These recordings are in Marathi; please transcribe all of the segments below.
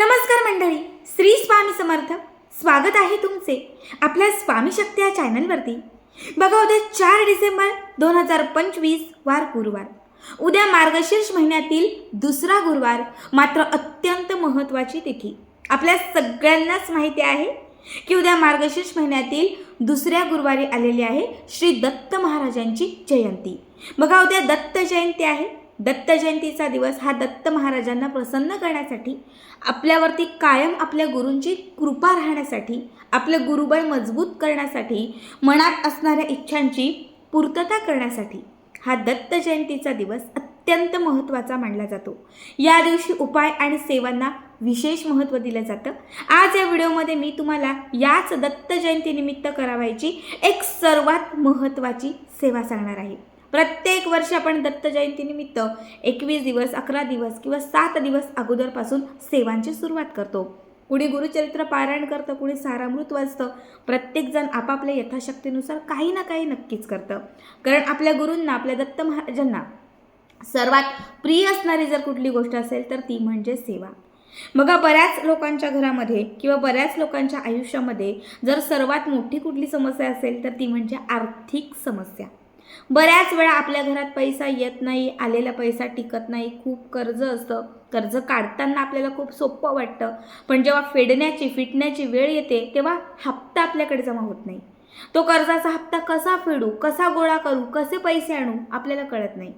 नमस्कार मंडळी श्री स्वामी समर्थ. स्वागत आहे तुमचे आपल्या स्वामी शक्ती या चॅनलवरती. बघा उद्या चार डिसेंबर दोन हजार पंचवीस वार गुरुवार. उद्या मार्गशीर्ष महिन्यातील दुसरा गुरुवार मात्र अत्यंत महत्त्वाची तिथी. आपल्या सगळ्यांनाच माहिती आहे की उद्या मार्गशीर्ष महिन्यातील दुसऱ्या गुरुवारी आलेली आहे श्री दत्त महाराजांची जयंती. बघा उद्या दत्त जयंती आहे. दत्त जयंतीचा दिवस हा दत्त महाराजांना प्रसन्न करण्यासाठी आपल्यावरती कायम आपल्या गुरूंची कृपा राहण्यासाठी आपलं गुरुबळ मजबूत करण्यासाठी मनात असणाऱ्या इच्छांची पूर्तता करण्यासाठी हा दत्त जयंतीचा दिवस अत्यंत महत्त्वाचा मानला जातो. या दिवशी उपाय आणि सेवांना विशेष महत्त्व दिलं जातं. आज या व्हिडिओमध्ये मी तुम्हाला याच दत्त जयंतीनिमित्त करावायची एक सर्वात महत्त्वाची सेवा सांगणार आहे. प्रत्येक वर्षी आपण दत्त जयंतीनिमित्त एकवीस दिवस अकरा दिवस किंवा सात दिवस अगोदरपासून सेवांची सुरुवात करतो. कुणी गुरुचरित्र पारायण करतं कुणी सारामृत वाचतं प्रत्येकजण आपापल्या यथाशक्तीनुसार काही ना काही नक्कीच करतं. कारण आपल्या गुरूंना आपल्या दत्त महाराजांना सर्वात प्रिय असणारी जर कुठली गोष्ट असेल तर ती म्हणजे सेवा. बघा बऱ्याच लोकांच्या घरामध्ये किंवा बऱ्याच लोकांच्या आयुष्यामध्ये जर सर्वात मोठी कुठली समस्या असेल तर ती म्हणजे आर्थिक समस्या. बऱ्याच वेळा आपल्या घरात पैसा येत नाही आलेला पैसा टिकत नाही खूप कर्ज असतं. कर्ज काढताना आपल्याला खूप सोपं वाटतं. पण जेव्हा फेडण्याची फिटण्याची वेळ येते तेव्हा हप्ता आपल्याकडे जमा होत नाही. तो कर्जाचा हप्ता कसा फेडू कसा गोळा करू कसे पैसे आणू आपल्याला कळत नाही.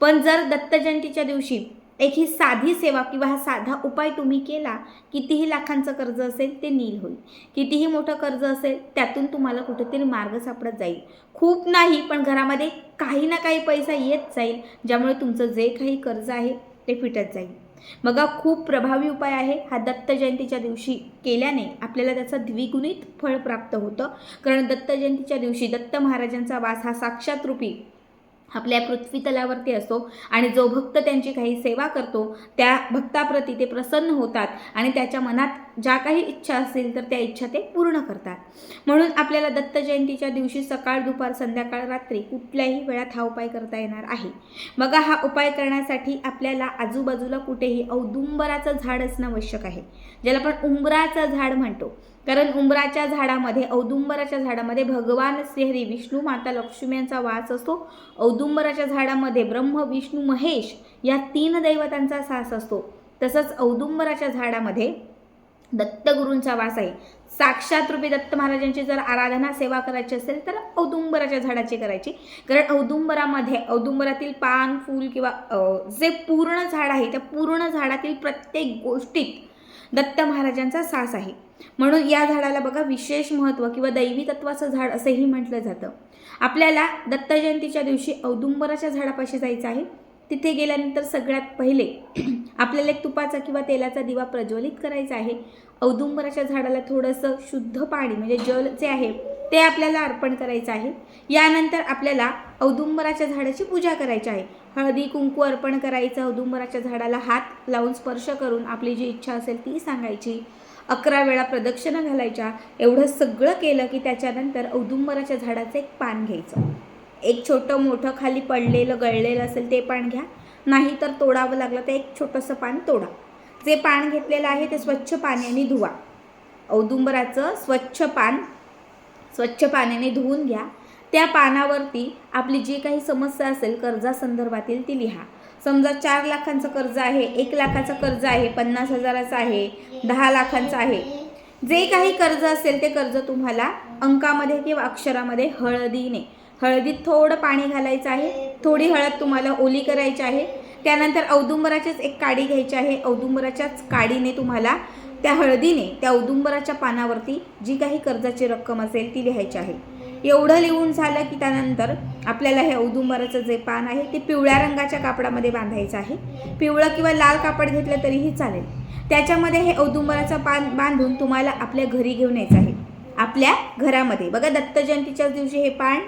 पण जर दत्त जयंतीच्या दिवशी एक ही साधी सेवा किंवा हा साधा उपाय तुम्ही केला कितीही लाखांचं कर्ज असेल ते नील होईल. कितीही मोठं कर्ज असेल त्यातून तुम्हाला कुठेतरी मार्ग सापडत जाईल. खूप नाही पण घरामध्ये काही ना काही पैसा येत जाईल ज्यामुळे तुमचं जे काही कर्ज आहे ते फिटत जाईल. बघा खूप प्रभावी उपाय आहे. हा दत्त जयंतीच्या दिवशी केल्याने आपल्याला त्याचं द्विगुणित फळ प्राप्त होतं. कारण दत्त जयंतीच्या दिवशी दत्त महाराजांचा वास हा साक्षात रूपी आपल्या पृथ्वी तलावरती असतो आणि जो भक्त त्यांची काही सेवा करतो त्या भक्ताप्रती ते प्रसन्न होतात आणि त्याच्या मनात ज्या काही इच्छा असतील तर त्या इच्छा ते पूर्ण करतात. म्हणून आपल्याला दत्त जयंतीच्या दिवशी सकाळ दुपार संध्याकाळ रात्री कुठल्याही वेळात हा उपाय करता येणार आहे. बघा हा उपाय करण्यासाठी आपल्याला आजूबाजूला कुठेही औदुंबराचं झाड असणं आवश्यक आहे ज्याला आपण उंबराचं झाड म्हणतो. कारण उंबराच्या झाडामध्ये औदुंबराच्या झाडामध्ये भगवान श्रीहरी विष्णू माता लक्ष्मी यांचा वास असतो. औदुंबराच्या झाडामध्ये ब्रह्म विष्णू महेश या तीन दैवतांचा सास असतो. तसंच औदुंबराच्या झाडामध्ये दत्तगुरूंचा वास आहे. साक्षात रूपी दत्त महाराजांची जर आराधना सेवा करायची असेल तर औदुंबराच्या झाडाची करायची. कारण औदुंबरामध्ये औदुंबरातील पान फूल किंवा जे पूर्ण झाड आहे त्या पूर्ण झाडातील प्रत्येक गोष्टीत दत्त महाराजांचा सास आहे. म्हणून या झाडाला बघा विशेष महत्त्व किंवा दैवी तत्वाचं झाड असंही म्हटलं जातं. आपल्याला दत्त जयंतीच्या दिवशी औदुंबराच्या झाडापाशी जायचं आहे. तिथे गेल्यानंतर सगळ्यात पहिले आपल्याला एक तुपाचा किंवा तेलाचा दिवा प्रज्वलित करायचा आहे. औदुंबराच्या झाडाला थोडंसं शुद्ध पाणी म्हणजे जल जे आहे ते आपल्याला अर्पण करायचं आहे. यानंतर आपल्याला औदुंबराच्या झाडाची पूजा करायची आहे. हळदी कुंकू अर्पण करायचं औदुंबराच्या झाडाला हात लावून स्पर्श करून आपली जी इच्छा असेल ती सांगायची. अकरा वेळा प्रदक्षिणा घालायच्या. एवढं सगळं केलं की त्याच्यानंतर औदुंबराच्या झाडाचं एक पान घ्यायचं. एक छोटं मोठं खाली पडलेलं गळलेलं असेल ते पान घ्या. नाही तर तोडावं लागलं तर एक छोटंसं पान तोडा. जे पान घेतलेलं आहे ते स्वच्छ पाण्याने धुवा. औदुंबराचं स्वच्छ पान स्वच्छ पाण्याने धुवून घ्या. त्या पानावरती आपली जी काही समस्या असेल कर्जासंदर्भातील ती लिहा. समजा चार लाखांचं कर्ज आहे एक लाखाचं कर्ज आहे पन्नास हजाराचं आहे दहा लाखांचं आहे. जे काही कर्ज असेल ते कर्ज तुम्हाला अंकामध्ये किंवा अक्षरामध्ये हळदीने हळदीत थोडं पाणी घालायचं आहे थोडी हळद तुम्हाला ओली करायची आहे त्यानंतर औदुंबराचीच एक काडी घ्यायची आहे औदुंबराच्याच काडीने तुम्हाला त्या हळदीने त्या औदुंबराच्या पानावरती जी काही कर्जाची रक्कम असेल ती लिहायची आहे. एवढं लिहून झालं की त्यानंतर आपल्याला हे औदुंबराचं जे पान आहे ते पिवळ्या रंगाच्या कापडामध्ये बांधायचं आहे. पिवळं किंवा लाल कापड घेतलं तरीही चालेल. त्याच्यामध्ये हे औदुंबराचं पान बांधून तुम्हाला आपल्या घरी घेऊन यायचं आहे. आपल्या घरामध्ये. बघा दत्त जयंतीच्याच दिवशी हे पान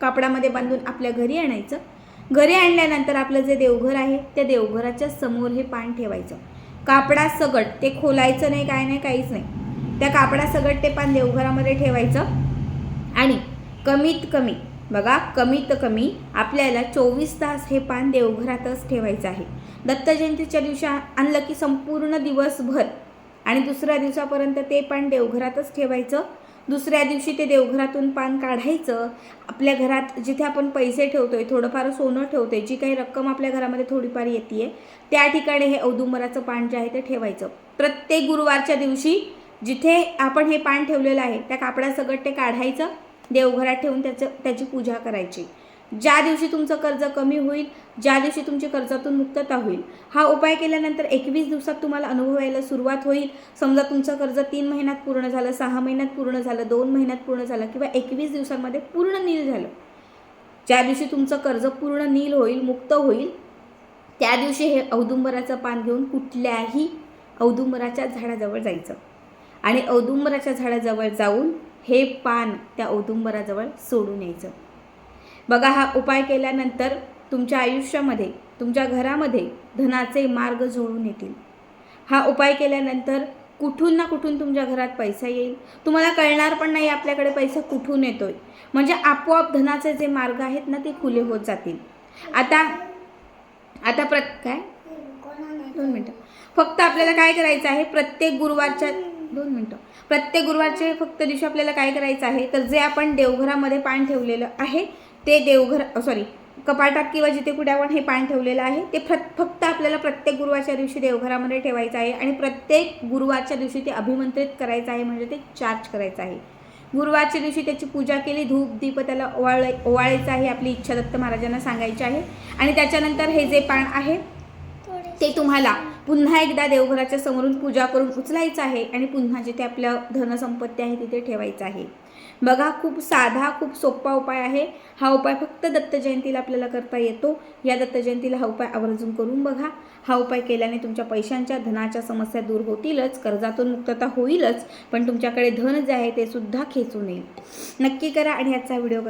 कापडामध्ये बांधून आपल्या घरी आणायचं. घरी आणल्यानंतर आपलं जे देवघर आहे त्या देवघराच्या समोर हे पान ठेवायचं. कापडा सगट ते खोलायचं नाही काय नाही काहीच नाही. त्या कापडा सगट ते पान देवघरामध्ये ठेवायचं. आणि कमीत कमी. बघा कमीत कमी आपल्याला चोवीस तास हे पान देवघरातच ठेवायचं आहे. दत्त जयंतीच्या दिवशी आणलं की संपूर्ण दिवसभर. आणि दुसऱ्या दिवसापर्यंत ते पान देवघरातच ठेवायचं. दुसऱ्या दिवशी ते देवघरातून पान काढायचं. आपल्या घरात जिथे आपण पैसे ठेवतो आहे थोडंफार सोनं ठेवतो आहे जी काही रक्कम आपल्या घरामध्ये थोडीफार येते आहे त्या ठिकाणी हे औदुंबराचं पान जे आहे ते ठेवायचं. प्रत्येक गुरुवारच्या दिवशी जिथे आपण हे पान ठेवलेलं आहे त्या कापडासकट ते काढायचं. देवघरात ठेवून त्याचं त्याची पूजा करायची. ज्या दिवशी तुमचं कर्ज कमी होईल ज्या दिवशी तुमची कर्जातून मुक्तता होईल हा उपाय केल्यानंतर एकवीस दिवसात तुम्हाला अनुभव यायला सुरुवात होईल. समजा तुमचं कर्ज तीन महिन्यात पूर्ण झालं सहा महिन्यात पूर्ण झालं दोन महिन्यात पूर्ण झालं किंवा एकवीस दिवसांमध्ये पूर्ण नील झालं. ज्या दिवशी तुमचं कर्ज पूर्ण नील होईल मुक्त होईल त्या दिवशी हे औदुंबराचं पान घेऊन कुठल्याही औदुंबराच्या झाडाजवळ जायचं. आणि औदुंबराच्या झाडाजवळ जाऊन हे पान त्या औदुंबराजवळ सोडून यायचं. बघा हा उपाय केल्यानंतर तुमच्या आयुष्यामध्ये तुमच्या घरामध्ये धनाचे मार्ग जुळून येतील. हा उपाय केल्यानंतर कुठून ना कुठून तुमच्या घरात पैसा येईल. तुम्हाला कळणार पण नाही आपल्याकडे पैसा कुठून येतोय. म्हणजे आपोआप धनाचे जे मार्ग आहेत ना ते खुले होत जातील. आता आता प्र काय? दोन मिनटं. फक्त आपल्याला काय करायचं आहे? प्रत्येक गुरुवारच्या दोन मिनटं. प्रत्येक गुरुवारचे फक्त दिवशी आपल्याला काय करायचं आहे? तर जे आपण देवघरामध्ये पान ठेवलेलं आहे ते देवघर सॉरी कपाटात किंवा जिथे कुठे आपण हे पान ठेवलेलं आहे ते फक्त आपल्याला प्रत्येक गुरुवारच्या दिवशी देवघरामध्ये ठेवायचं आहे आणि प्रत्येक गुरुवारच्या दिवशी ते अभिमंत्रित करायचं आहे म्हणजे ते चार्ज करायचं आहे. गुरुवारच्या दिवशी त्याची पूजा केली धूप दीप त्याला ओवाळ ओवाळायचं आहे आपली इच्छा दत्त महाराजांना सांगायची आहे. आणि त्याच्यानंतर हे जे पान आहे ते तुम्हाला पुन्हा एकदा देवघराच्या समोरून पूजा करून उचलायचं आहे आणि पुन्हा जिथे आपलं धनसंपत्ती आहे तिथे ठेवायचं आहे. बघा खूप साधा खूप सोपा उपाय आहे. हा उपाय फक्त दत्त जयंतीला आपल्याला करता येतो. या दत्त जयंतीला हा उपाय आवर्जून करून बघा. हा उपाय केल्याने तुमच्या पैशांच्या धनाच्या समस्या दूर होतीलच कर्जातून मुक्तता होईलच पण तुमच्याकडे धन जे आहे ते सुद्धा खेचून येईल. नक्की करा आणि याचा व्हिडिओ